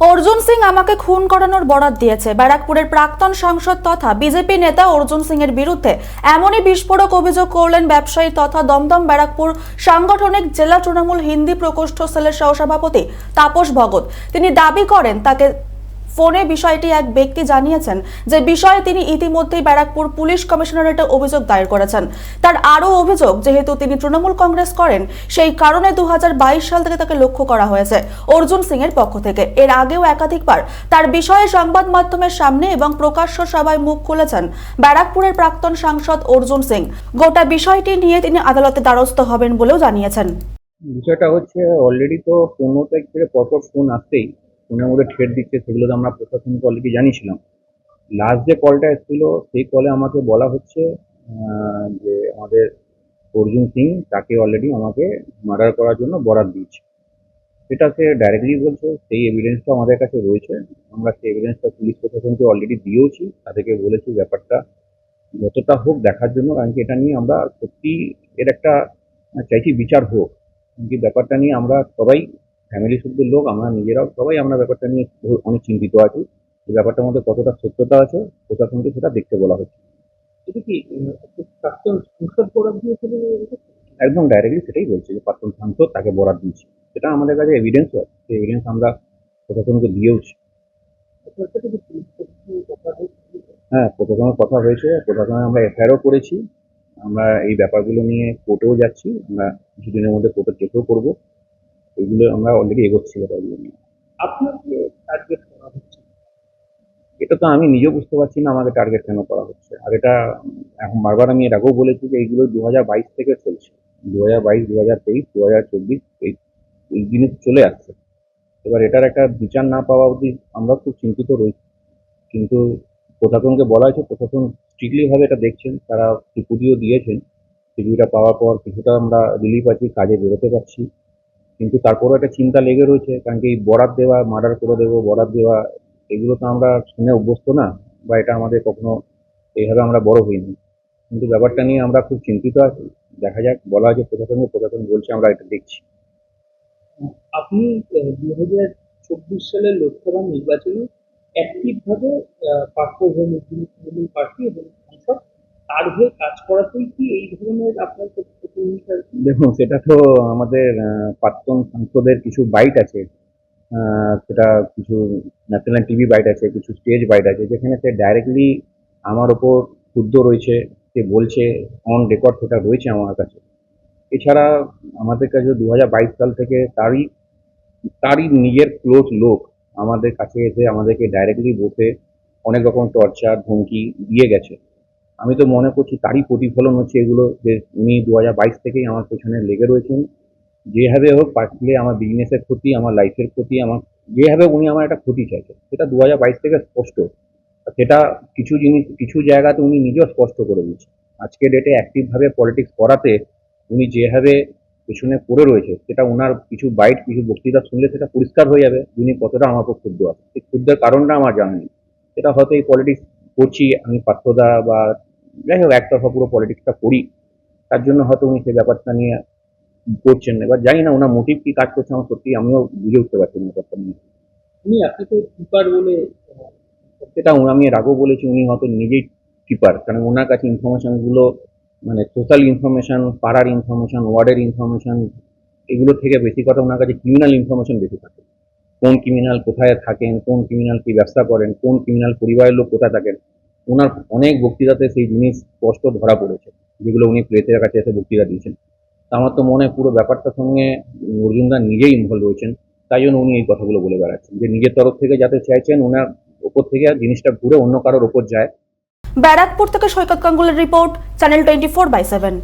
অর্জুন সিং আমাকে খুন করানোর বরাত দিয়েছে। ব্যারাকপুরের প্রাক্তন সাংসদ তথা বিজেপি নেতা অর্জুন সিং এর বিরুদ্ধে এমনই বিস্ফোরক অভিযোগ করলেন ব্যবসায়ী তথা দমদম ব্যারাকপুর সাংগঠনিক জেলা তৃণমূল হিন্দি প্রকোষ্ঠ সেলের সহসভাপতি তাপস ভগত। তিনি দাবি করেন, তাকে ফোনে বিষয়টি এক ব্যক্তি জানিয়েছেন যে বিষয়ে তিনি ইতিমধ্যেই ব্যারাকপুর পুলিশ কমিশনারেটে অভিযোগ দায়ের করেছেন। তার আরও অভিযোগ, যেহেতু তিনি তৃণমূল কংগ্রেস করেন, সেই কারণে দু সাল থেকে তাকে লক্ষ্য করা হয়েছে অর্জুন সিং এর পক্ষ থেকে। এর আগেও একাধিকবার তার বিষয়ে সংবাদ মাধ্যমের সামনে এবং প্রকাশ্য সভায় মুখ খুলেছেন ব্যারাকপুরের প্রাক্তন সাংসদ অর্জুন সিং। গোটা বিষয়টি নিয়ে তিনি আদালতে দ্বারস্থ হবেন বলেও জানিয়েছেন। বিষয়টা হচ্ছে অলরেডি তো পনেরো তারিখ থেকে পরপর ফোন আসতেই ফোনের মধ্যে ঠেট দিচ্ছে, সেগুলো তো আমরা প্রশাসনকে অলরেডি জানিয়েছিলাম। লাস্ট যে কলটা এসেছিল, সেই কলে আমাকে বলা হচ্ছে যে আমাদের অর্জুন সিং তাকে অলরেডি আমাকে মার্ডার করার জন্য বরাদ দিয়েছে। সেটা সে ডাইরেক্টলি বলছে, সেই এভিডেন্সটা আমাদের কাছে রয়েছে। আমরা সেই এভিডেন্সটা পুলিশ প্রশাসনকে অলরেডি দিয়েওছি, তাদেরকে বলেছি ব্যাপারটা যতটা হোক দেখার জন্য, কারণ কি এটা নিয়ে আমরা সত্যি এর একটা, চাইছি বিচার হোক। কি ব্যাপারটা নিয়ে আমরা সবাই ফ্যামিলি শুদ্ধ লোক আমরা নিজেরাও সবাই আমরা ব্যাপারটা নিয়ে অনেক চিন্তিত আছি। এই ব্যাপারটার মধ্যে কতটা সত্যতা আছে প্রশাসনকে সেটা দেখতে বলা হচ্ছে। এটা কি প্রাক্তন সংসদ বরাদ দিয়েছিলেন একদম ডাইরেক্টলি সেটাই বলছে যে প্রাক্তন সাংসদ তাকে বরাদ দিয়েছে। সেটা আমাদের কাছে এভিডেন্স আছে। সেই এভিডেন্স আমরা প্রশাসনকে দিয়েওছি? হ্যাঁ প্রশাসনের কথা হয়েছে। প্রশাসনে আমরা এফআইআরও করেছি। আমরা এই ব্যাপারগুলো নিয়ে কোর্টেও যাচ্ছি। আমরা কিছুদিনের মধ্যে কোর্টে কেসও করব। এগুলো আমরা অলরেডি এগোচ্ছি ব্যাপারগুলো নিয়ে আপনাকে টার্গেট করা হচ্ছে? এটা তো আমি নিজেও বুঝতে পারছি না আমাকে টার্গেট কেন করা হচ্ছে। আর এটা এখন বারবার আমি এর আগেও বলেছি যে এইগুলো দু হাজার বাইশ থেকে চলছে। দু হাজার বাইশ দু হাজার তেইশ দু হাজার চব্বিশ এই এই জিনিস চলে আসছে। এবার এটার একটা বিচার না পাওয়া অবধি আমরা খুব চিন্তিত রয়েছি কিন্তু প্রশাসনকে বলা হয়েছে প্রশাসন স্ট্রিক্টলি ভাবে এটা দেখছেন। তারা স্বীকৃতিও দিয়েছেন। স্বীকৃতিটা পাওয়ার পর কিছুটা আমরা রিলিফ আছি কাজে বেরোতে পারছি। কিন্তু তারপরও একটা চিন্তা লেগে রয়েছে, কারণ কি বরাদ দেওয়া, মার্ডার করে দেবো বরাদ দেওয়া, এগুলো তো আমরা শুনে অভ্যস্ত না, বা এটা আমাদের কখনো এইভাবে আমরা বড় হইনি। কিন্তু ব্যাপারটা নিয়ে আমরা খুব চিন্তিত আছি। দেখা যাক, বলা হয়েছে প্রশাসনকে প্রশাসন বলছে, আমরা এটা দেখছি। আপনি দু হাজার চব্বিশ সালের লোকসভা নির্বাচনে অ্যাক্টিভভাবে পার্শ্বভূমি পার্টি এবং সংসদ তার হয়ে কাজ করাতেই কি এই ধরনের আপনার দেখুন, সেটা তো আমাদের প্রাক্তন সাংসদের কিছু বাইট আছে। সেটা কিছু ন্যাশনাল টিভি বাইট আছে, কিছু স্টেজ বাইট আছে, যেখানে সে ডাইরেক্টলি আমার ওপর ক্ষুদ্ধ রয়েছে, সে বলছে অন রেকর্ড সেটা রয়েছে আমার কাছে। এছাড়া আমাদের কাছে দু হাজার বাইশ সাল থেকে তারই তারই নিজের ক্লোজ লোক আমাদের কাছে এসে আমাদেরকে ডাইরেক্টলি বসে অনেক রকম টর্চার ধমকি দিয়ে গেছে। আমি তো মনে করছি তারই প্রতিফলন হচ্ছে এগুলো যে উনি দু হাজার বাইশ থেকেই আমার পেছনে লেগে রয়েছেন। যেভাবে হোক পারলে আমার বিজনেসের ক্ষতি, আমার লাইফের ক্ষতি, আমার যেভাবে উনি আমার একটা ক্ষতি চাইছে সেটা দু হাজার বাইশ থেকে স্পষ্ট। সেটা কিছু জিনিস, কিছু জায়গাতে উনি নিজেও স্পষ্ট করে দিয়েছে আজকে ডেটে অ্যাক্টিভভাবে পলিটিক্স করাতে উনি যেভাবে পেছনে পড়ে রয়েছে, সেটা ওনার কিছু বাইট কিছু বক্তৃতা শুনলে সেটা পরিষ্কার হয়ে যাবে উনি কতটা আমার উপর ক্ষুব্ধ আছে এই ক্ষুব্ধের কারণটা আমার জানা নেই। সেটা হয়তো এই পলিটিক্স করছি, আমি পার্থদা বা যাই হোক একতরফা পুরো পলিটিক্সটা করি। তার জন্য হয়তো উনি সেই ব্যাপারটা নিয়ে করছেন এবার জানি না ওনার মোটিভ কি কাজ করছে আমার সত্যি আমিও বুঝে উঠতে পারছি না ব্যাপারটা নিয়ে। উনি আপনাকে কিপার বলে সেটা আমি এর আগেও বলেছি উনি হয়তো নিজেই কিপার কারণ ওনার কাছে ইনফরমেশনগুলো মানে সোশ্যাল ইনফরমেশন পাড়ার ইনফরমেশন ওয়ার্ডের ইনফরমেশন এগুলো থেকে বেশি কথা ওনার কাছে ক্রিমিনাল ইনফরমেশন বেশি থাকে। কোন ক্রিমিনাল কোথায় থাকেন কোন ক্রিমিনাল কি ব্যবসা করেন কোন ক্রিমিনাল পরিবারের লোক কোথায় থাকেন ওনার অনেক বক্তৃতাতে সেই জিনিস স্পষ্ট ধরা পড়েছে, যেগুলো উনি প্রেসের কাছে এসে বক্তৃতা দিয়েছেন। আমার তো মনে পুরো ব্যাপারটার সঙ্গে অর্জুনদা নিজেই ইনভলভ রয়েছেন, তাই জন্য উনি এই কথাগুলো বলে বেড়াচ্ছেন, যে নিজের তরফ থেকে যাতে চাইছেন ওনার ওপর থেকে জিনিসটা ঘুরে অন্য কারোর ওপর যায়। ব্যারাকপুর থেকে Saikat গাঙ্গুলের report, channel twenty four by seven.